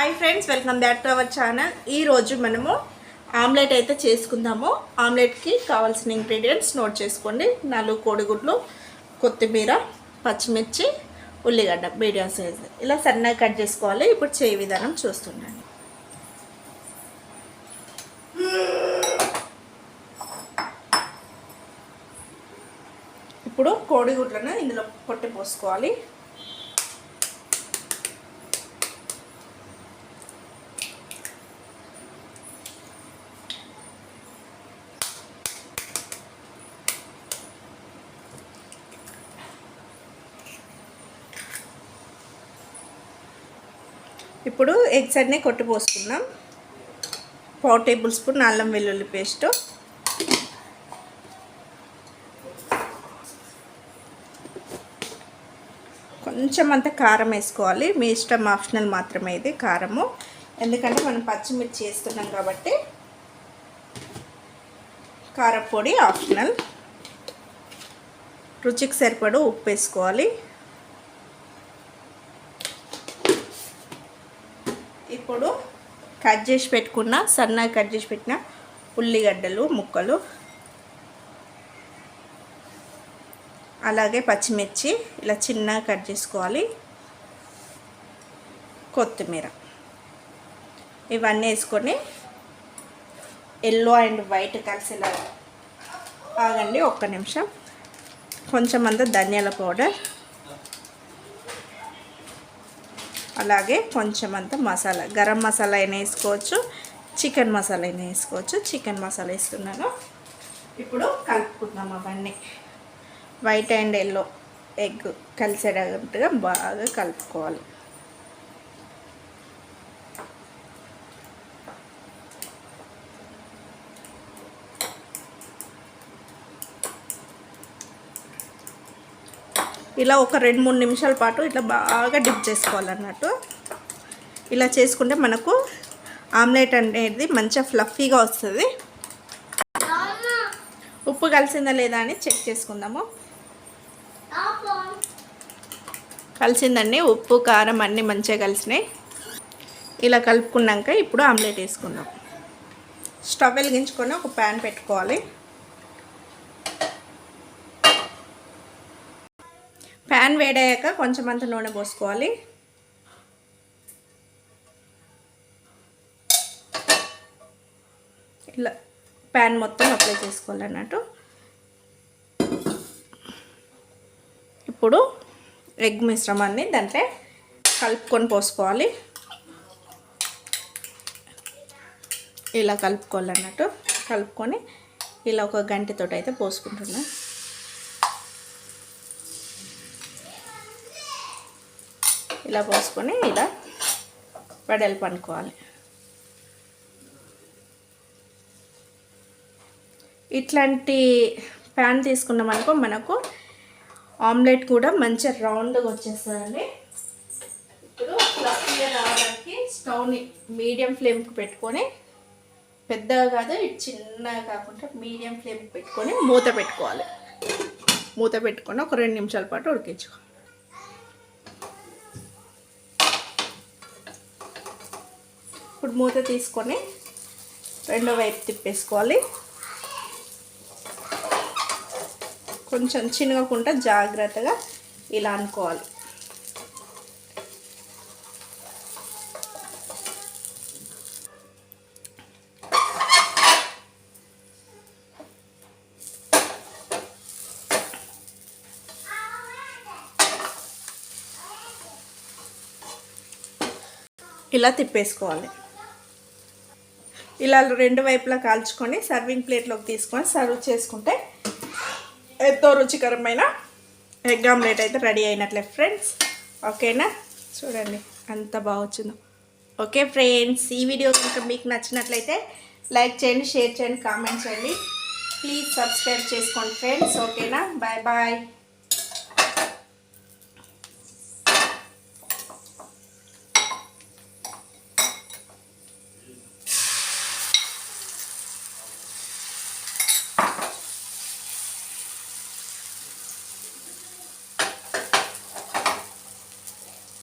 Hi friends welcome back to our channel ఈరోజు మనము omelette అయితే చేసుకుందాము. ఆమ్లెట్కి కావాల్సిన ఇంగ్రీడియంట్స్ నోట్ చేసుకోండి. నాలుగు కోడిగుడ్లు కొత్తిమీర పచ్చిమిర్చి ఉల్లిగడ్డ మీడియం సైజ్ ఇలా సన్నగా కట్ చేసుకోవాలి. ఇప్పుడు చేయ విధానం చూస్తున్నాను ఇప్పుడు కోడిగుడ్లను ఇందులో కొట్టి పోసుకోవాలి. ఇప్పుడు ఎగ్స్ అన్నీ కొట్టి పోసుకుందాం. పావు టేబుల్ స్పూన్ అల్లం వెల్లుల్లి పేస్ట్. కొంచెం అంత కారం వేసుకోవాలి. మీ ఇష్టం ఆప్షనల్ మాత్రమే ఇది కారము. ఎందుకంటే మనం పచ్చిమిర్చి వేస్తున్నాం కాబట్టి కారపొడి ఆప్షనల్. రుచికి సరిపడు ఉప్పు వేసుకోవాలి. ఇప్పుడు కట్ చేసి పెట్టుకున్న సన్నగా కట్ చేసి పెట్టిన ఉల్లిగడ్డలు ముక్కలు అలాగే పచ్చిమిర్చి ఇలా చిన్నగా కట్ చేసుకోవాలి. కొత్తిమీర. ఇవన్నీ వేసుకొని ఎల్లో అండ్ వైట్ కలిసేలా ఆగండి ఒక్క నిమిషం. కొంచెం అంత ధనియాల పౌడర్ అలాగే కొంచెం అంత మసాలా గరం మసాలా అయినా వేసుకోవచ్చు చికెన్ మసాలా అయినా వేసుకోవచ్చు. చికెన్ మసాలా వేస్తున్నాను. ఇప్పుడు కలుపుకుందాం అవన్నీ. వైట్ అండ్ ఎల్లో ఎగ్ కలిసేటట్టుగా బాగా కలుపుకోవాలి. ఇలా ఒక రెండు మూడు నిమిషాల పాటు ఇట్లా బాగా డిప్ చేసుకోవాలన్నట్టు. ఇలా చేసుకుంటే మనకు ఆమ్లెట్ అనేది మంచిగా ఫ్లఫీగా వస్తుంది. ఉప్పు కలిసిందా లేదా అని చెక్ చేసుకుందాము. కలిసిందండి ఉప్పు కారం అన్నీ మంచిగా కలిసినాయి. ఇలా కలుపుకున్నాక ఇప్పుడు ఆమ్లెట్ వేసుకుందాం. స్టవ్ వెలిగించుకొని ఒక ప్యాన్ పెట్టుకోవాలి. ప్యాన్ వేడయ్యాక కొంచెం అంత నూనె పోసుకోవాలి. ఇలా ప్యాన్ మొత్తం అప్లై చేసుకోవాలన్నట్టు ఇప్పుడు ఎగ్ మిశ్రమాన్ని దాంట్లో కలుపుకొని పోసుకోవాలి. ఇలా కలుపుకోవాలన్నట్టు కలుపుకొని ఇలా ఒక గంటతో అయితే పోసుకుంటున్నాను ఇలా పోసుకొని ఇలా వెడల్పు అనుకోవాలి ఇట్లాంటి ప్యాన్ తీసుకున్నామనుకో మనకు ఆమ్లెట్ కూడా మంచిగా రౌండ్గా వచ్చేస్తుందండి. ఇప్పుడు ఫ్లఫీగా రావడానికి స్టవ్ని మీడియం ఫ్లేమ్కి పెట్టుకొని పెద్దగా కాదు ఇటు చిన్నగా కాకుండా మీడియం ఫ్లేమ్కి పెట్టుకొని మూత పెట్టుకోవాలి. మూత పెట్టుకొని ఒక రెండు నిమిషాల పాటు ఉడికించుకోవాలి ఇప్పుడు మూత తీసుకొని రెండో వైపు తిప్పేసుకోవాలి. కొంచెం చినగకుండా జాగ్రత్తగా ఇలా అనుకోవాలి. ఇలా తిప్పేసుకోవాలి. ఇలా రెండు వైపులా కాల్చుకొని సర్వింగ్ ప్లేట్లోకి తీసుకొని సర్వ్ చేసుకుంటే ఎంతో రుచికరమైన ఎగ్ ఆమ్లెట్ అయితే రెడీ అయినట్లే ఫ్రెండ్స్ ఓకేనా చూడండి అంత బాగుచ్చిందో ఓకే ఫ్రెండ్స్ ఈ వీడియో కనుక మీకు నచ్చినట్లయితే లైక్ చేయండి షేర్ చేయండి కామెంట్ చేయండి. ప్లీజ్ సబ్స్క్రైబ్ చేసుకోండి ఫ్రెండ్స్ ఓకేనా బాయ్ బాయ్